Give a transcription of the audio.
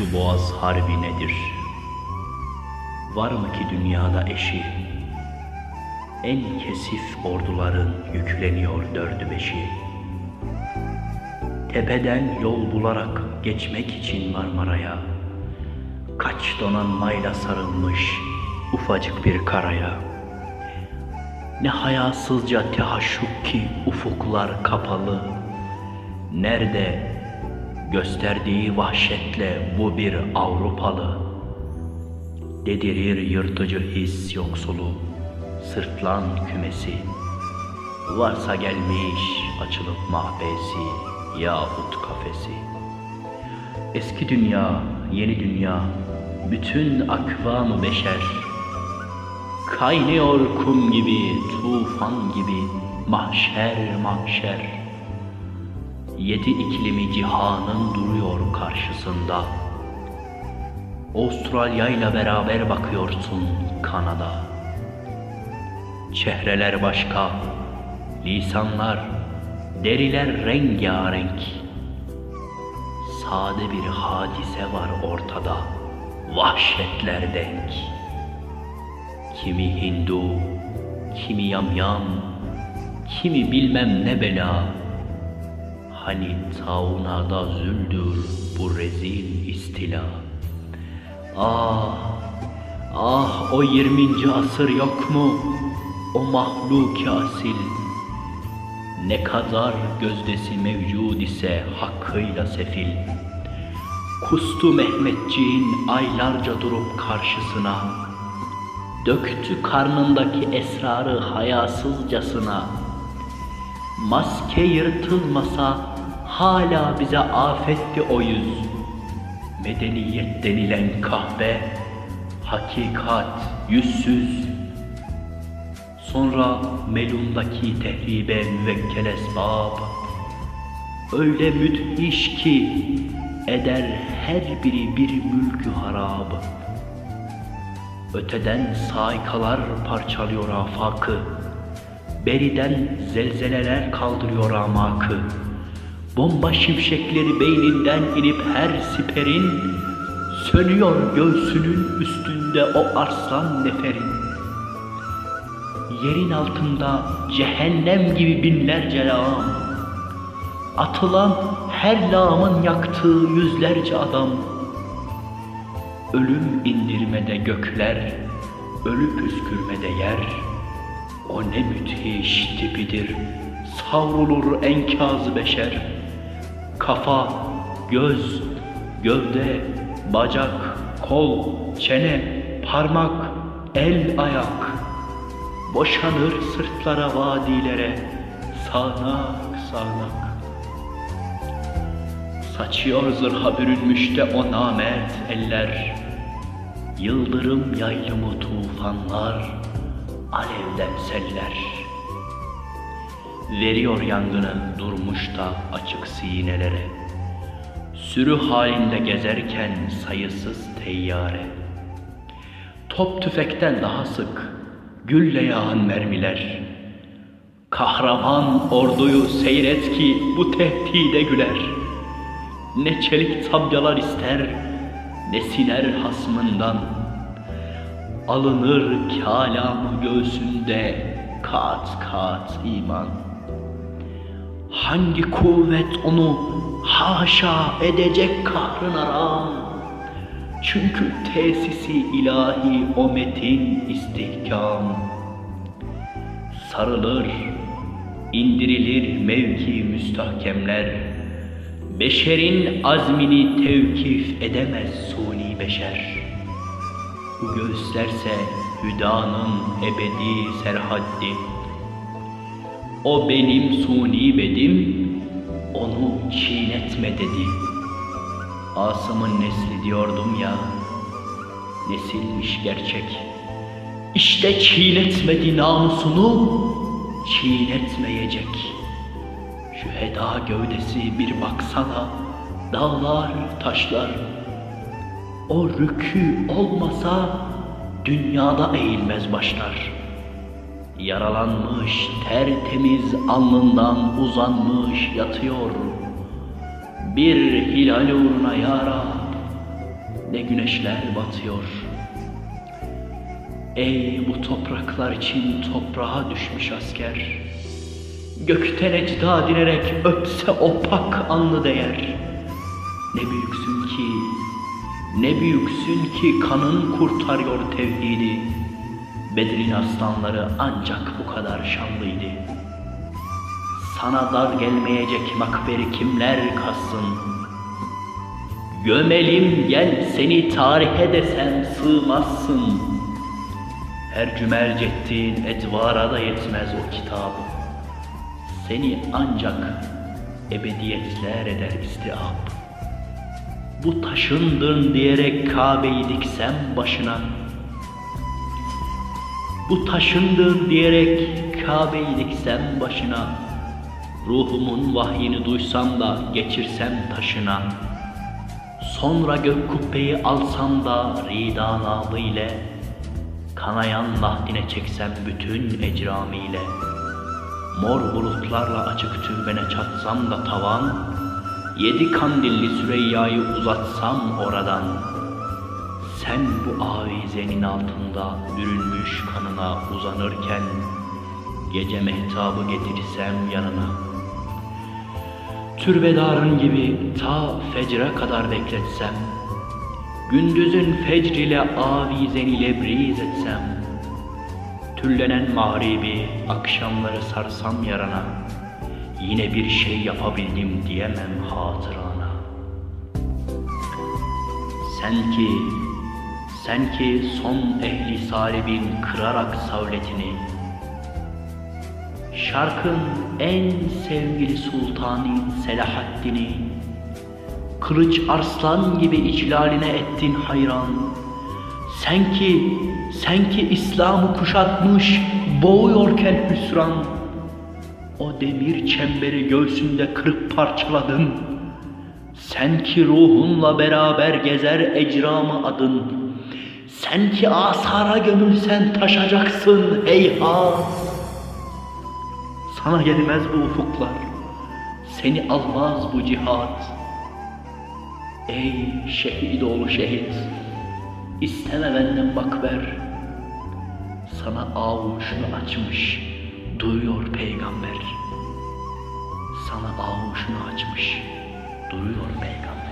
Şu boğaz harbi nedir? Var mı ki dünyada eşi? En kesif orduların yükleniyor dördü beşi. Tepeden yol bularak geçmek için Marmara'ya Kaç donanmayla sarılmış ufacık bir karaya Ne hayasızca tehaşşuk ki ufuklar kapalı Nerede gösterdiği vahşetle bu bir Avrupalı. Dedirir yırtıcı his yoksulu Sırtlan kümesi. Varsa gelmiş açılıp mahbesi yahut kafesi. Eski dünya, yeni dünya, bütün akvam beşer. Kaynıyor kum gibi, tufan gibi, mahşer mahşer Yedi iklimi cihanın duruyor karşısında. Avustralya ile beraber bakıyorsun Kanada. Çehreler başka, lisanlar, deriler rengarenk. Sade bir hadise var ortada, vahşetler denk. Kimi Hindu, kimi yamyam, kimi bilmem ne bela Hani taunada züldür bu rezil istila Ah, ah o 20. asır yok mu? O mahluki asil Ne kadar gözdesi mevcud ise hakkıyla sefil Kustu Mehmetçiğin aylarca durup karşısına Döktü karnındaki esrarı hayasızcasına Maske yırtılmasa hala bize afetti o yüz Medeniyet denilen kahve Hakikat yüzsüz. Sonra melundaki tehribe müvekkel esbab Öyle müthiş ki eder her biri bir mülkü harab. Öteden saikalar parçalıyor afakı Beriden zelzeleler kaldırıyor amakı. Bomba şimşekleri beyninden inip her siperin Sönüyor göğsünün üstünde o arslan neferin. Yerin altında cehennem gibi binlerce lağım. Atılan her lağımın yaktığı yüzlerce adam. Ölüm indirmede gökler, ölü püskürmede yer O ne müthiş tipidir, savrulur enkaz beşer. Kafa, göz, gövde, bacak, kol, çene, parmak, el, ayak. Boşanır sırtlara vadilere sağanak sağanak Saçıyor zırha bürünmüş de o namert eller. Yıldırım yaylımı tufanlar Alevden seller. Veriyor yangını durmuş da açık sinelere. Sürü halinde gezerken sayısız teyyare. Top tüfekten daha sık gülle yağan mermiler. Kahraman orduyu seyret ki bu tehdide güler. Ne çelik sabyalar ister ne siner hasmından Alınır kâlamı göğsünde kat kat iman. Hangi kuvvet onu haşa edecek kahrın aram? Çünkü tesisi ilahi o metin istihkam Sarılır, indirilir mevki müstahkemler. Beşerin azmini tevkif edemez suni beşer Bu gösterse hüdanın ebedi serhaddi. O benim suni bedim, onu çiğnetme dedi. Asım'ın nesli diyordum ya, nesilmiş gerçek. İşte çiğnetmedi namusunu, çiğnetmeyecek. Şu heda gövdesi bir baksana, dağlar, taşlar. O rükü olmasa dünyada eğilmez başlar. Yaralanmış, tertemiz alnından uzanmış yatıyor. Bir hilal uğruna ya Rab, ne güneşler batıyor. Ey bu topraklar için toprağa düşmüş asker. Gökten ecda dinerek öpse o pak anlı değer. Ne büyüksün ki, ne büyüksün ki kanın kurtarıyor tevhidi. Bedir'in aslanları ancak bu kadar şanlıydı. Sana dar gelmeyecek makberi kimler kazsın? Gömelim gel seni tarihe desem sığmazsın. Her cümerc ettiğin edvara da yetmez o kitap. Seni ancak ebediyetler eder istiab. Bu taşındın diyerek Kabe'yi diksem başına. Bu taşındın diyerek Kabe'yi diksem başına. Ruhumun vahyini duysam da geçirsem taşına. Sonra gök kubbeyi alsam da ridan ile Kanayan nahdine çeksem bütün ecramiyle Mor bulutlarla açık türbene çatsam da tavan Yedi kandilli Süreyya'yı uzatsam oradan Sen bu avizenin altında bürünmüş kanına uzanırken Gece mehtabı getirsem yanına. Türbedarın gibi ta fecre kadar bekletsem Gündüzün fecr ile avizeni lebriz etsem Tüllenen mağribi akşamları sarsam yarana Yine bir şey yapabildim diyemem hatırana. Sen ki, sen ki son ehli salibin kırarak savletini Şarkın en sevgili sultanı Selahaddin'i Kılıç arslan gibi iclaline ettin hayran. Sen ki, sen ki İslam'ı kuşatmış boğuyorken hüsran O demir çemberi göğsünde kırıp parçaladın. Sen ki ruhunla beraber gezer ecramı adın. Sen ki asara gömülsen taşacaksın heyhat Sana gelmez bu ufuklar. Seni almaz bu cihat. Ey şehit oğlu şehit, isteme benden bak ver. Sana avuşunu açmış, duyuyor peygamber. Sana avuşunu açmış, duyuyor peygamber.